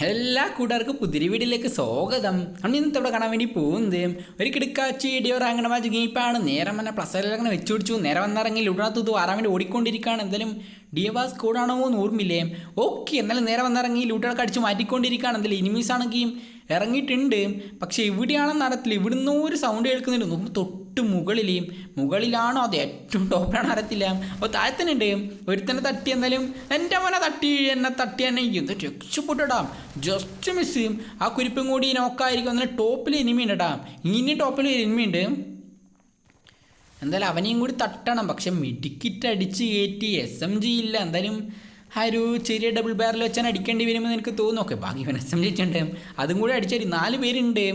എല്ലാ കൂട്ടുകാർക്കും പുതിരി വീടിലേക്ക് സ്വാഗതം. നമ്മൾ ഇന്നത്തെ ഇവിടെ കാണാൻ വേണ്ടി പോകുന്നത് ഒരു കിടക്കാച്ചി ഇടിയോ അങ്ങനെ മാച്ച് നേരം വന്ന പ്ലസ് അങ്ങനെ വെച്ചു പിടിച്ചു. നേരം വന്നിറങ്ങി ഉടനത്ത് ആറാൻ വേണ്ടി ഓടിക്കൊണ്ടിരിക്കുകയാണ്. എന്തായാലും ഡിയവാസ് കോഡാണോ എന്ന് ഓർമ്മില്ലേ ഓക്കെ എന്നാലും നേരെ വന്നിറങ്ങി ലൂട്ടുകളൊക്കെ അടിച്ച് മാറ്റിക്കൊണ്ടിരിക്കുകയാണ്. എന്തായാലും ഇനിമീസ് ആണെങ്കിൽ ഇറങ്ങിയിട്ടുണ്ട്. പക്ഷേ ഇവിടെയാണെന്ന് അറിയത്തില്ല ഇവിടുന്ന് ഒരു സൗണ്ട് കേൾക്കുന്നുണ്ട്. നോക്കുമ്പോൾ തൊട്ട് മുകളിലേയും മുകളിലാണോ അത് ഏറ്റവും ടോപ്പിലാണ് അറിയത്തില്ല. അപ്പോൾ താഴെ ഉണ്ട് ഒരുത്തനെ തട്ടി എന്നാലും എന്റെ മോനെ തട്ടി എന്നെ തട്ടി എന്നെ എന്ത് രക്ഷപ്പെട്ടിടാം. ജസ്റ്റ് മിസ് ചെയ്യും ആ കുരിപ്പും കൂടി നോക്കായിരിക്കും. അങ്ങനെ ടോപ്പിൽ എനിമി ഉണ്ട് കേട്ടാ ഇനി ടോപ്പിൽ എനിമി ഉണ്ട്. എന്തായാലും അവനെയും കൂടി തട്ടണം. പക്ഷെ മിഡിക്കിറ്റ് അടിച്ച് കയറ്റി എസ് എം ജി ഇല്ല. എന്തായാലും ആ ഒരു ചെറിയ ഡബിൾ ബാരൽ വെച്ചാൽ അടിക്കേണ്ടി വരുമെന്ന് എനിക്ക് തോന്നുന്നു. ഓക്കെ ബാക്കി ഇവൻ എസ് എം ജി വെച്ചിട്ടുണ്ട് അതും കൂടി അടിച്ചാൽ നാല് പേരുണ്ട്.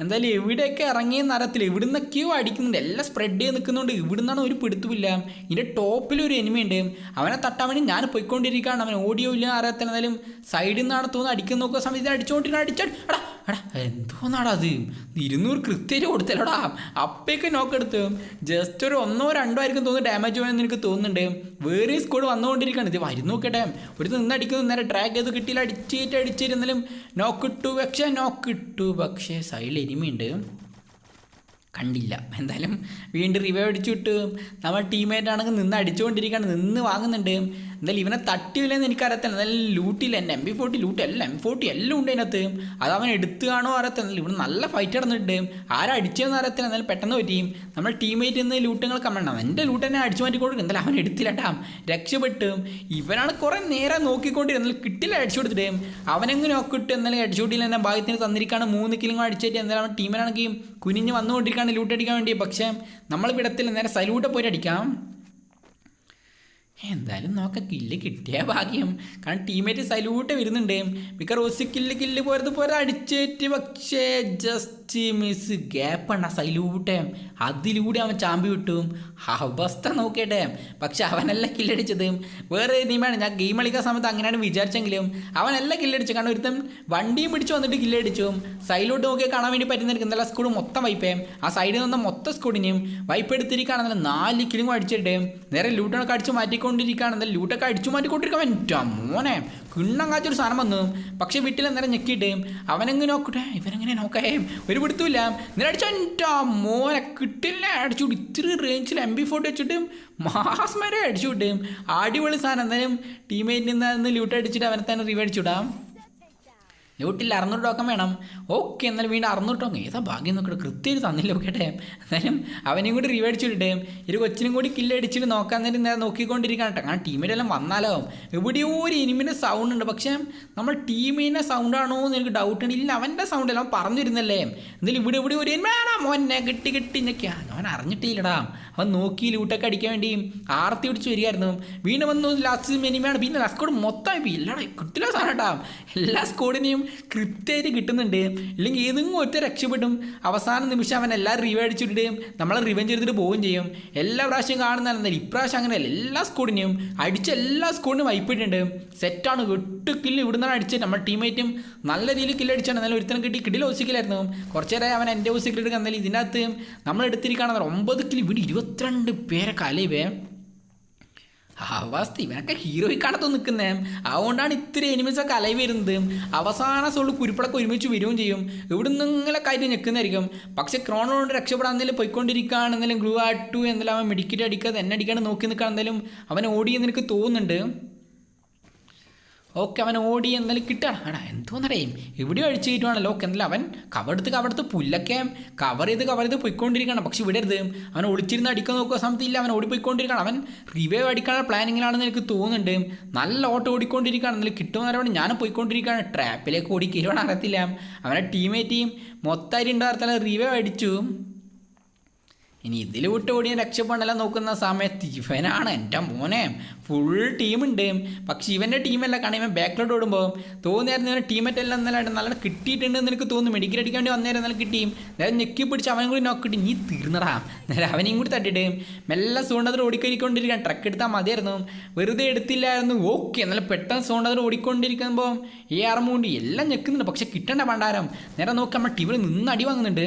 എന്തായാലും എവിടെയൊക്കെ ഇറങ്ങിയെന്ന് ഇവിടുന്ന് ഇവിടുന്നൊക്കെയോ അടിക്കുന്നുണ്ട്. എല്ലാം സ്പ്രെഡ് ചെയ്ത് നിൽക്കുന്നുണ്ട്. ഇവിടുന്നാണ് ഒരു പിടുത്തുമില്ല ഇതിന്റെ ടോപ്പിൽ ഒരു എനിമി ഉണ്ട് അവനെ തട്ടാൻ വേണ്ടി ഞാൻ പോയിക്കൊണ്ടിരിക്കുകയാണ്. അവൻ ഓഡിയോ ഇല്ല അറിയത്തില്ല എന്തായാലും സൈഡിൽ നിന്നാണ് തോന്നുന്നത്. അടിക്കുന്ന നോക്കുന്ന സമയത്ത് അടിച്ചുകൊണ്ടിരിക്കുന്ന അടിച്ചാൽ എടാ എടാ എന്തോന്നാടാ അത്? ഇരുന്നൂറ് കൃത്യമായിട്ട് കൊടുത്തല്ലോടാ. അപ്പേക്ക് നോക്കെടുത്ത് ജസ്റ്റ് ഒരു ഒന്നോ രണ്ടോ ആയിരിക്കും തോന്നുന്നു ഡാമേജ് പോയെന്ന് എനിക്ക് തോന്നുന്നുണ്ട്. വേറെ സ്കോഡ് വന്നുകൊണ്ടിരിക്കുകയാണ്. ഇത് വരും നോക്കട്ടെ. ഒരു നിന്നടിക്കുന്നു നേരെ ട്രാക്ക് ചെയ്ത് കിട്ടിയില്ല. അടിച്ചിട്ട് അടിച്ചിരുന്നാലും നോക്കിട്ടു പക്ഷേ നോക്കിട്ടു പക്ഷേ സൈഡിൽ എനിമിയുണ്ട് കണ്ടില്ല. എന്തായാലും വീണ്ടും റിവൈവ് അടിച്ചു വിട്ടു. നമ്മൾ ടീമേറ്റ് ആണെങ്കിൽ നിന്ന് അടിച്ചുകൊണ്ടിരിക്കുകയാണ്. നിന്ന് വാങ്ങുന്നുണ്ട്. എന്തായാലും ഇവനെ തട്ടിയില്ലെന്ന് എനിക്കറിയത്തില്ല. എന്തായാലും ലൂട്ടില്ല എന്റെ എം ബി ഫോർട്ടി ലൂട്ട്. അല്ല എം ഫോർട്ടി എല്ലാം ഉണ്ട് അതിനകത്ത്. അത് അവൻ എടുത്തു കാണോ അറിയത്തില്ല ഇവിടെ നല്ല ഫൈറ്റ് നടന്നിട്ടുണ്ട്. ആരും അടിച്ചതെന്ന് അറിയത്തില്ല. എന്നാലും പെട്ടെന്ന് പറ്റിയും. നമ്മൾ ടീമേറ്റ് നിന്ന് ലൂട്ടുകൾ കമ്മണം എന്റെ ലൂട്ട് തന്നെ അടിച്ചു മാറ്റി കൊടുക്കും എന്തായാലും അവൻ എടുത്തില്ല കേട്ടാ രക്ഷപ്പെട്ടു. ഇവനാണ് കുറേ നേരം നോക്കിക്കൊണ്ടിരുന്നത്. കിട്ടില്ല അടിച്ചു കൊടുത്തിട്ട്. അവനെങ്ങനെ നോക്കിട്ട് എന്നാലും അടിച്ചു കൊടുത്തില്ല. എന്നാൽ ഭാഗ്യത്തിന് തന്നിരിക്കുകയാണ് മൂന്ന് കിലും അടിച്ചിട്ട് എന്തായാലും അവൻ ടീമിനാണെങ്കിൽ കുനിഞ്ഞ് വന്നുകൊണ്ടിരിക്കുകയാണ് ലൂട്ട് അടിക്കാൻ വേണ്ടി. പക്ഷേ നമ്മൾ വിടത്തിൽ നേരെ സലൂട്ട് പോയിട്ട് അടിക്കാം. എന്തായാലും നോക്കാം കില്ല് കിട്ടിയ ഭാഗ്യം. കാരണം ടീമേറ്റ് സല്യൂട്ട് വരുന്നുണ്ട്. മിക്ക റോസ് കില്ല് കില്ല് പോരത് പോരെ അടിച്ചേറ്റ്. പക്ഷേ ജസ്റ്റ് മിസ് ഗ്യാപ്പാണ് ആ സൈലൂട്ടെ. അതിലൂടെ അവൻ ചാമ്പി വിട്ടു. അവസ്ഥ നോക്കിയട്ടെ. പക്ഷെ അവനല്ല കില്ലടിച്ചത്. വേറെ ടീമാണ് ഞാൻ ഗെയിം കളിക്കുന്ന സമയത്ത് അങ്ങനെയാണ് വിചാരിച്ചെങ്കിലും അവനല്ല കില്ലടിച്ചു കാരണം ഒരുത്തൻ വണ്ടിയും പിടിച്ച് വന്നിട്ട് കില്ലടിച്ചു. സൈഡിലോട്ട് നോക്കിയാൽ കാണാൻ വേണ്ടി പറ്റുന്നവർക്ക് എന്തായാലും സ്കൂൾ മൊത്തം വൈപ്പേ ആ സൈഡിൽ നിന്ന് മൊത്തം സ്കൂളിനെയും വൈപ്പ് എടുത്തിരിക്കുകയാണെന്നല്ല നാല് കിലും അടിച്ചിട്ട്. നേരെ ലൂട്ടൊക്കെ അടിച്ച് മാറ്റിക്കൊണ്ടിരിക്കുകയാണ്. എന്തായാലും ലൂട്ടൊക്കെ അടിച്ചു മാറ്റിക്കൊണ്ടിരിക്കാൻ പറ്റാ. മോനെ. കിണ്ണം കാച്ചൊരു സാധനം വന്നു. പക്ഷേ വീട്ടിൽ അന്നേരം ഞെക്കിയിട്ട് അവനെങ്ങനെ നോക്കട്ടെ? ഇവനെങ്ങനെ നോക്കേ? ഒരു പിടുത്തുമില്ല നേരെ അടിച്ച എന്റെ മോനെ കിട്ടില്ല. അടിച്ചു വിട്ടു. ഇത്തിരി റേഞ്ചിൽ എം ബി ഫോർട്ടി വെച്ചിട്ടും മാസ് വരെ അടിച്ചു വിട്ടും. അടിപൊളി സാധനം. എന്തായാലും ടീമേറ്റിൽ നിന്ന് ലൂട്ട് അടിച്ചിട്ട് അവനെ തന്നെ റിവ് അടിച്ചു വിടാം. ലൂട്ടിൽ അറുന്നൂറ് ടോക്കൺ വേണം. ഓക്കെ എന്നാലും വീണ്ടും അറുന്നൂറ് ടോക്കൺ ഏതാ ഭാഗ്യം നോക്കട്ടെ കൃത്യമായിട്ട് തന്നില്ല നോക്കട്ടെ. എന്നാലും അവനെയും കൂടി റിവടിച്ചിട്ടേ ഒരു കൊച്ചിനും കൂടി കില്ലടിച്ചിട്ട് നോക്കാൻ നേരം നേരെ നോക്കിക്കൊണ്ടിരിക്കണം കേട്ടോ. കാരണം ടീമിന്റെ എല്ലാം വന്നാലോ? എവിടെയോ ഒരു ഇനിമിന്റെ സൗണ്ട് ഉണ്ട്. പക്ഷേ നമ്മൾ ടീമിന്റെ സൗണ്ടാണോ എന്ന് എനിക്ക് ഡൗട്ട് ഉണ്ട് ഇല്ല അവന്റെ സൗണ്ട് എല്ലാം പറഞ്ഞിരുന്നല്ലേ? എന്തായാലും ഇവിടെ ഇവിടെ ഒരു വേണ മോനെ കിട്ടി കിട്ടി എന്നൊക്കെയാ. അവൻ അറിഞ്ഞിട്ടില്ലടാ. അവൻ നോക്കി ലൂട്ടൊക്കെ അടിക്കാൻ വേണ്ടി ആർത്തി പിടിച്ച് വരികയായിരുന്നു. വീണ്ടും വന്നു ലാസ്റ്റ് മിനിമയാണ് പിന്നെ ലാസ്റ്റ് മൊത്തം ഇപ്പം ഇല്ലടാ കിട്ടില്ല സാധനം എല്ലാ സ്കോഡിനെയും കൃത്യമായിട്ട് കിട്ടുന്നുണ്ട്. ഇല്ലെങ്കിൽ ഏതെങ്കിലും ഒറ്റ രക്ഷപ്പെടും. അവസാന നിമിഷം അവൻ എല്ലാവരും റിവ അടിച്ചിട്ട് നമ്മളെ റിവെഞ്ച് എടുത്തിട്ട് പോവുകയും ചെയ്യും. എല്ലാ പ്രാവശ്യം കാണുന്നതല്ല ഇപ്രാവശ്യം അങ്ങനെയല്ല. എല്ലാ സ്കോഡിനെയും അടിച്ച എല്ലാ സ്കൂളിനും വൈപ്പിട്ടുണ്ട് സെറ്റാണ് എട്ട് കില്ല് ഇവിടുന്നാണ് അടിച്ചത്. നമ്മുടെ ടീമേറ്റും നല്ല രീതിയിൽ കില്ലടിച്ചാണ് എന്നാലും ഒരുത്തനും കിട്ടി. കിടിൽ ഓസിക്കലായിരുന്നു കുറച്ച് നേരം അവൻ എന്റെ ഓസിക്കൽ എടുക്കാൻ. എന്നാലും ഇതിനകത്ത് നമ്മൾ എടുത്തിരിക്കുകയാണെന്ന് ഒമ്പത് കില്ല് ഇവിടെ ഇരുപത്തിരണ്ട് പേരെ കലവേ അവസ്ഥ ഇവനൊക്കെ ഹീറോയ്ക്കാണത്തോ നിൽക്കുന്നേ. അതുകൊണ്ടാണ് എനിമിസ് ഒക്കെ അലൈവ് വരുന്നത് അവസാന സോൾ കുരുപ്പടൊക്കെ ഒരുമിച്ച് വരികയും ചെയ്യും. ഇവിടെ നിന്ന് ഇങ്ങനെ കാര്യം നിൽക്കുന്നതായിരിക്കും പക്ഷേ ക്രോണോണ്ട് രക്ഷപ്പെടാൻ എന്തെങ്കിലും പോയിക്കൊണ്ടിരിക്കുകയാണ് എന്തെങ്കിലും ഗ്ലൂ ആട്ടു എന്തെങ്കിലും അവൻ മെഡിക്കറ്റ് അടിക്കാതെ എന്നെ അടിക്കാണ്ട് നോക്കി നിൽക്കാൻ എന്തായാലും അവൻ ഓടിയെന്ന് എനിക്ക് തോന്നുന്നുണ്ട്. ഓക്കെ അവൻ ഓടി എന്നാലും കിട്ടണം എടാ എന്തോന്നറിയും? എവിടെയോ അഴിച്ചു കയറ്റുവാണല്ലോ ഓക്കെ എന്നാലും അവൻ കവറെടുത്ത് കവറെടുത്ത് പുല്ലൊക്കെ കവർ ചെയ്ത് കവർ ചെയ്ത് പോയിക്കൊണ്ടിരിക്കണം പക്ഷെ വിടരുത് അവൻ ഒളിച്ചിരുന്ന് അടിക്കാൻ നോക്കുക സമയത്തില്ല. അവൻ ഓടിപ്പോയിക്കൊണ്ടിരിക്കണം അവൻ റിവൈവ് അടിക്കാനുള്ള പ്ലാനിങ്ങിലാണെന്ന് എനിക്ക് തോന്നുന്നുണ്ട്. നല്ല ഓട്ടം ഓടിക്കൊണ്ടിരിക്കുകയാണ്. എന്നാലും കിട്ടുന്നവരോട് ഞാൻ പോയിക്കൊണ്ടിരിക്കുകയാണ്. ട്രാപ്പിലേക്ക് ഓടി അറിയത്തില്ല. അവനെ ടീമേറ്റ് മൊത്തമായിട്ട് ഉണ്ടാകത്തല്ല റിവൈവ് അടിച്ചു. ഇനി ഇതിൽ വിട്ട് ഓടിയ രക്ഷപ്പെടല നോക്കുന്ന സമയത്ത് ഇവനാണ് എന്റെ മോനെ. ഫുൾ ടീമുണ്ട് പക്ഷേ ഇവന്റെ ടീമല്ല കാണുമ്പോൾ ബാക്കിലോട്ട് ഓടുമ്പോൾ തോന്നിയായിരുന്നു ഇവന്റെ ടീമേറ്റ് എല്ലാം നല്ല കിട്ടിയിട്ടുണ്ടെന്ന് എനിക്ക് തോന്നുന്നു. മെഡിക്കൽ അടിക്കാൻ വേണ്ടി വന്നേരം നല്ല കിട്ടിയും നേരം ഞെക്കി പിടിച്ച് അവനും കൂടി നോക്കിയിട്ട് നീ തീർന്നടാ. നേരെ അവനെയും കൂടി തട്ടിട്ട് മെല്ലെ സോണ്ടതിൽ ഓടിക്കരിക്കൊണ്ടിരിക്കാൻ ട്രക്ക് എടുത്താൽ മതിയായിരുന്നു. വെറുതെ എടുത്തില്ലായിരുന്നു. ഓക്കെ നല്ല പെട്ടെന്ന് സോണ്ടതിൽ ഓടിക്കൊണ്ടിരിക്കുമ്പോൾ ഈ ആർമുണ്ട് എല്ലാം ഞെക്കുന്നുണ്ട്. പക്ഷേ കിട്ടേണ്ട പണ്ടാരം നേരെ നോക്കി നമ്മുടെ ടീമിൽ നിന്ന് അടി വാങ്ങുന്നുണ്ട്.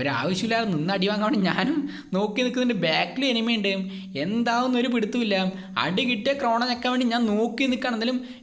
ഒരാവശ്യമില്ലാതെ നിന്ന് അടി വാങ്ങാൻ ഞാനും നോക്കി നിൽക്കുന്നുണ്ട്. ബാക്കിൽ എനിമയുണ്ട്. എന്താവുന്ന ഒരു പിടുത്തുമില്ല അടി കിട്ടിയ ക്രോണ ഞെക്കാൻ വേണ്ടി ഞാൻ നോക്കി നിൽക്കണം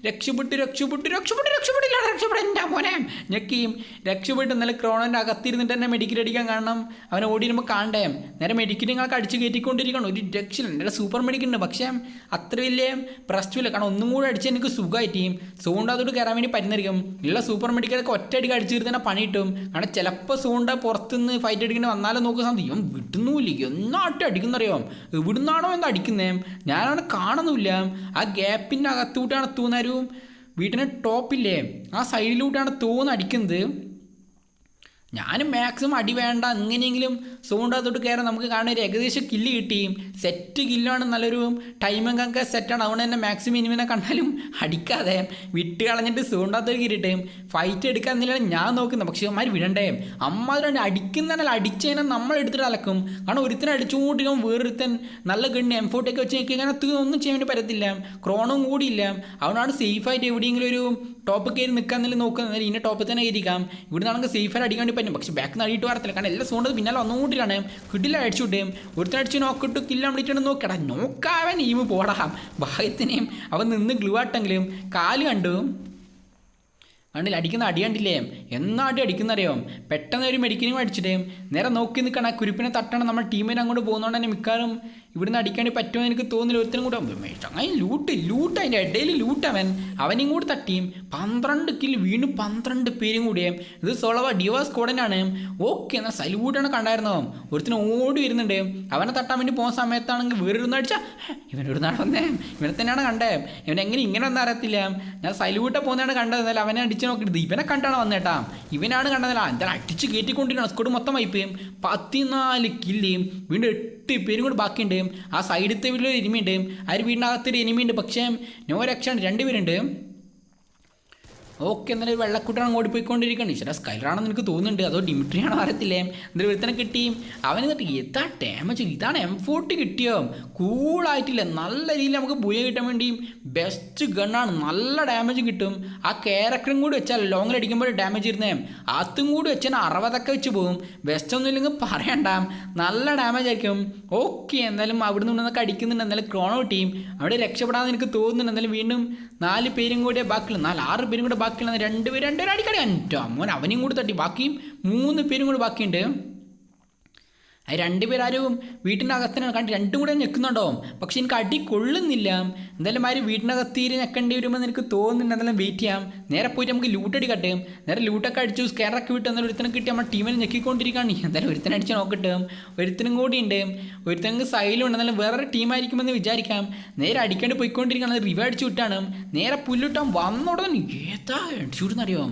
രക്ഷപ്പെട്ട് രക്ഷപ്പെട്ട് രക്ഷപ്പെട്ട് രക്ഷപ്പെട്ടു രക്ഷപ്പെട്ട്. എന്റെ മോനെ. ഞെക്കിയും. രക്ഷപ്പെട്ട് ഇന്നലെ ക്രോണന്റെ അകത്തിരുന്നിട്ട് തന്നെ മെഡിക്കൽ അടിക്കാൻ കാണണം അവനെ ഓടി വരുമ്പോൾ കാണണ്ടേ? നേരെ മെഡിക്കൽ ഞങ്ങൾക്ക് അടിച്ച് കയറ്റിക്കൊണ്ടിരിക്കണം. ഒരു രക്ഷയില്ല. എന്റെ സൂപ്പർ മെഡിക്കൽ ഉണ്ട്. പക്ഷേ അത്ര വലിയ പ്രശ്നമില്ല. കാരണം ഒന്നും കൂടെ അടിച്ച് എനിക്ക് സുഖമായിട്ട് സൂണ്ട അതോട് കയറാൻ വേണ്ടി പരുന്നിരിക്കും ഉള്ള സൂപ്പർ മെഡിക്കലൊക്കെ ഒറ്റയടിക്ക് അടിച്ച് തീർത്ത് പണി കിട്ടും. കാരണം ചിലപ്പോൾ സൂണ്ട പുറത്തുനിന്ന് ഫൈറ്റ് അടിക്കേണ്ടി വന്നാലും നോക്കുക സമയം ഇവൻ വിട്ടുന്നുമില്ല എന്നാട്ട് അടിക്കുന്നറിയോ? എവിടുന്നാണോ എന്താ അടിക്കുന്നേ? ഞാനവനെ കാണുന്നില്ല. ആ ഗ്യാപ്പിന്റെ അകത്തൂട്ടാണ് തൂന്നരും. വീട്ടിന് ടോപ്പില്ലേ ആ സൈഡിലൂട്ടാണ് തൂന്ന് അടിക്കുന്നത് ഞാനും മാക്സിമം അടി വേണ്ട എങ്ങനെയെങ്കിലും സോണ്ടകത്തോട്ട് കയറാൻ നമുക്ക് കാണാൻ ഒരു ഏകദേശം കില്ല് കിട്ടിയും സെറ്റ് കില്ലാണ് നല്ലൊരു ടൈമിംഗ് ഒക്കെ സെറ്റാണ് അതുകൊണ്ട് തന്നെ മാക്സിമം ഇനിമിനെ കണ്ടാലും അടിക്കാതെ വിട്ട് കളഞ്ഞിട്ട് സോണ്ടകത്തോട്ട് കയറിയിട്ട് ഫൈറ്റ് എടുക്കാൻ എന്നില്ല ഞാൻ നോക്കുന്നത് പക്ഷേ അമ്മമാർ വിടണ്ടേ. അമ്മാതിരണ്ട് അടിക്കുന്നതിനാൽ അടിച്ചതിനെ നമ്മൾ എടുത്തിട്ട് അലക്കും. കാരണം ഒരുത്തനെ അടിച്ചുകൊണ്ടിരിക്കും വേറൊരുത്തൻ നല്ല ഗണ്ണ് എം ഫോർട്ടൊക്കെ വെച്ച് നോക്കി അങ്ങനെ ഒന്നും ചെയ്യാൻ വേണ്ടി പറ്റത്തില്ല. ക്രോണും കൂടിയില്ല. അതുകൊണ്ടാണ് സേഫായിട്ട് എവിടെയെങ്കിലും ഒരു ടോപ്പ് കയറി നിൽക്കാൻ തന്നെ നോക്കുന്നത് ഇന്ന ടോപ്പിൽ തന്നെ കയറിക്കാം ഇവിടുന്ന് നിന്നാണെങ്കിൽ സേഫായി അടിക്കാൻ വേണ്ടി പറ്റും. പക്ഷേ ബാക്ക് നടിയിട്ട് വരത്തില്ല. കാരണം എല്ലാം സോണ്ടത് പിന്നാലെ വന്നുകൊണ്ടിരിക്കുകയാണ്. കിട്ടില്ല അടിച്ചുവിട്ടേ ഒരുത്തൻ അടിച്ച് നോക്കിട്ട് കില്ല കംപ്ലീറ്റ് നോക്കടാ നോക്കാവൻ ഈമ് പോടാം. ഭാഗ്യത്തിനെയും അവൻ നിന്ന് ഗ്ലൂ ആട്ടെങ്കിലും കാൽ കണ്ടു. കണ്ടില്ല അടിക്കുന്ന അടി കണ്ടില്ലേ? എന്നാ അടിക്കുന്ന അടിക്കുന്നറിയോ? പെട്ടെന്ന് ഒരു മെഡിക്കലും അടിച്ചിട്ടേ നേരെ നോക്കി നിൽക്കണം. കുരിപ്പിനെ തട്ടണം. നമ്മുടെ ടീമിനെ അങ്ങോട്ട് പോകുന്നതുകൊണ്ട് തന്നെ മിക്കാറും ഇവിടുന്ന് അടിക്കാണ്ടി പറ്റുമെന്ന് എനിക്ക് തോന്നില്ല ഒരുത്തനും കൂടെ ചങ്ങായി ലൂട്ട് ലൂട്ട് അതിന്റെ ഇടയിൽ ലൂട്ട് അവൻ. അവനും കൂടെ തട്ടിയും. പന്ത്രണ്ട് കിൽ വീണ്ടും പന്ത്രണ്ട് പേരും കൂടിയും ഇത് സോളവ ഡിവാസ് കോഡനാണ്. ഓക്കെ എന്നാൽ സല്യൂട്ടാണ് കണ്ടായിരുന്നോ? ഒരുത്തിന് ഓടി വരുന്നുണ്ട്. അവനെ തട്ടാൻ വേണ്ടി പോകുന്ന സമയത്താണെങ്കിൽ വേറൊരു അടിച്ചാൽ ഇവനൊരുന്നാണ് വന്നേ. ഇവനെ തന്നെയാണ് കണ്ടേ. ഇവൻ എങ്ങനെ ഇങ്ങനെ ഒന്നും അറിയത്തില്ല. ഞാൻ സല്യൂട്ട പോകുന്നതാണ് കണ്ടത്. എന്നാൽ അവനെ അടിച്ച് നോക്കിയിട്ട് ഇവനെ കണ്ടാണ് വന്നേട്ടാ ഇവനാണ് കണ്ടതല്ല എന്തായാലും അടിച്ച് കയറ്റിക്കൊണ്ടിരിക്കണം സ്കോഡ് മൊത്തം വൈപ്പയും പത്തിനാല് കില്ലിയും വീണ്ടും എട്ട് പേരും കൂടി ബാക്കിയുണ്ട്. ആ സൈഡത്തെ വീട്ടിലൊരു എനിമിയുണ്ട്. ആ ഒരു വീടിനകത്തൊരു എനിമിയുണ്ട്. പക്ഷേ നോ രക്ഷാണ്. രണ്ടുപേരുണ്ട് ഓക്കെ എന്നാലും ഒരു വെള്ളക്കുട്ടനാണ് ഓടി പോയിക്കൊണ്ടിരിക്കുകയാണ്. ഈശ്വര സ്കൈലറാണെന്ന് എനിക്ക് തോന്നുന്നുണ്ട്? അതോ ഡിമിട്രിയാണോ അറിയത്തില്ലേ? എന്നിട്ട് ഒരുത്തനെ കിട്ടി അവൻ എന്നിട്ട് എത്താ ഡാമേജ് ഇതാണ് എം ഫോർട്ടി കിട്ടിയോ? കൂളായിട്ടില്ല നല്ല രീതിയിൽ നമുക്ക് ബുയ കിട്ടാൻ വേണ്ടി ബെസ്റ്റ് ഗണ്ണാണ് നല്ല ഡാമേജ് കിട്ടും. ആ ക്യാരക്ടറും കൂടി വെച്ചാൽ ലോങ്ങിൽ അടിക്കുമ്പോൾ ഡാമേജ് ഇരുന്നേ. അതും കൂടി വെച്ചാൽ അറുപതൊക്കെ വെച്ച് പോകും. ബെസ്റ്റ് ഒന്നും ഇല്ലെങ്കിൽ പറയണ്ട. നല്ല ഡാമേജ് ആയിരിക്കും. ഓക്കെ എന്തായാലും അവിടെ നിന്നൊക്കെ അടിക്കുന്നുണ്ട്. എന്തായാലും ക്രോണോ ടീം അവിടെ രക്ഷപ്പെടാമെന്ന് എനിക്ക് തോന്നുന്നുണ്ട്. എന്തായാലും വീണ്ടും നാല് പേരും കൂടെ ബാക്കിയുള്ള. നാല് ആറ് പേരും കൂടെ ബാക്കിയുള്ള രണ്ട് പേര് രണ്ടുപേരും അടിക്കടി എന്റെ മോൻ അവനെയും കൂടി തട്ടി. ബാക്കിയും മൂന്ന് പേരും കൂടി ബാക്കിയുണ്ട്. അത് രണ്ടുപേരാരും വീട്ടിന്റെ അകത്തന്നെ കണ്ട് രണ്ടും കൂടെ ഞെക്കുന്നുണ്ടോ പക്ഷെ എനിക്ക് അടി കൊള്ളുന്നില്ല. എന്തായാലും ആര് വീട്ടിന്റെ അകത്തീര് ഞെക്കേണ്ടി വരുമ്പോൾ എനിക്ക് തോന്നുന്നുണ്ട് എന്തായാലും വെയിറ്റ് ചെയ്യാം. നേരെ പോയിട്ട് നമുക്ക് ലൂട്ടടി കട്ടും നേരെ ലൂട്ടൊക്കെ അടിച്ചു സ്കെയറൊക്കെ വിട്ട് എന്നാലും ഒരുത്തനെ കിട്ടി നമ്മൾ ടീമിനെ ഞെക്കിക്കൊണ്ടിരിക്കുകയാണ് എന്തായാലും ഒരുത്തനെ അടിച്ച് നോക്കട്ടെ. ഒരുത്തനും കൂടി ഉണ്ട്. ഒരുത്തനക്ക് സൈലുണ്ട് എന്നാലും വേറൊരു ടീമായിരിക്കുമെന്ന് വിചാരിക്കാം. നേരെ അടിക്കേണ്ടി പോയിക്കൊണ്ടിരിക്കുകയാണ്. റിവ അടിച്ചു വിട്ടാണ് നേരെ പുല്ലിട്ടാൻ വന്നോടനെ ഏതാ? അടിച്ചു വിടുന്നറിയോ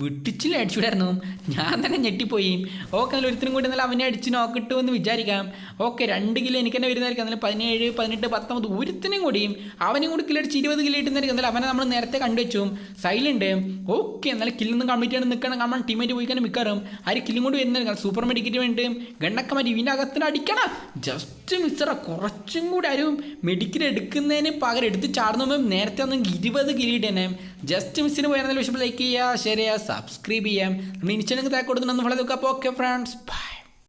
വിട്ടിച്ചില്ല അടിച്ചുവിടായിരുന്നു. ഞാൻ തന്നെ ഞെട്ടിപ്പോയി. ഓക്കെ നല്ല ഒരുത്തിനും കൂടി നല്ല അവനെ അടിച്ച് നോക്കിട്ടു എന്ന് വിചാരിക്കാം. ഓക്കെ രണ്ട് കിലോ എനിക്ക് തന്നെ വരുന്നതായിരിക്കും. എന്നാൽ പതിനേഴ് പതിനെട്ട് പത്തൊമ്പത് ഒരുത്തിനും കൂടിയും അവനും കൂടി കിലോ അടിച്ച് ഇരുപത് കിലോ ഇട്ടുന്നതായിരിക്കും. എന്നാൽ അവനെ നമ്മൾ നേരത്തെ കണ്ടുവച്ചു. സൈലുണ്ട് ഓക്കെ എന്നാലും കില്ലൊന്നും കംപ്ലീറ്റ് ആണ് നിൽക്കണം. കാരണം ടീമേറ്റ് പോയി കഴിഞ്ഞാൽ മിക്കാറും ആര് കില്ലും കൂടി വരുന്നതായിരിക്കും. സൂപ്പർ മെഡിക്കറ്റ് വേണ്ടി ഗണ്ണൊക്കെ മാറ്റി ഇതിന്റെ അകത്തിന് അടിക്കണം. ജസ്റ്റ് മിസ്സറ കുറച്ചും കൂടി ആരും മെഡിക്കൽ എടുക്കുന്നതിന് പകരം എടുത്ത് ചാടുന്ന നേരത്തെ ഒന്നും ഇരുപത് കിലോ തന്നെ ജസ്റ്റ് മിസ്സിന് പോയിരുന്നാലും വിഷയം ലൈക്ക് ചെയ്യുക ഷെയർ സബ്സ്ക്രൈബ് ചെയ്യാം. നമ്മൾ ഇനി താഴെ കൊടുക്കുന്നുണ്ടെന്ന് വളരെ ഓക്കെ ഫ്രണ്ട്സ് ബൈ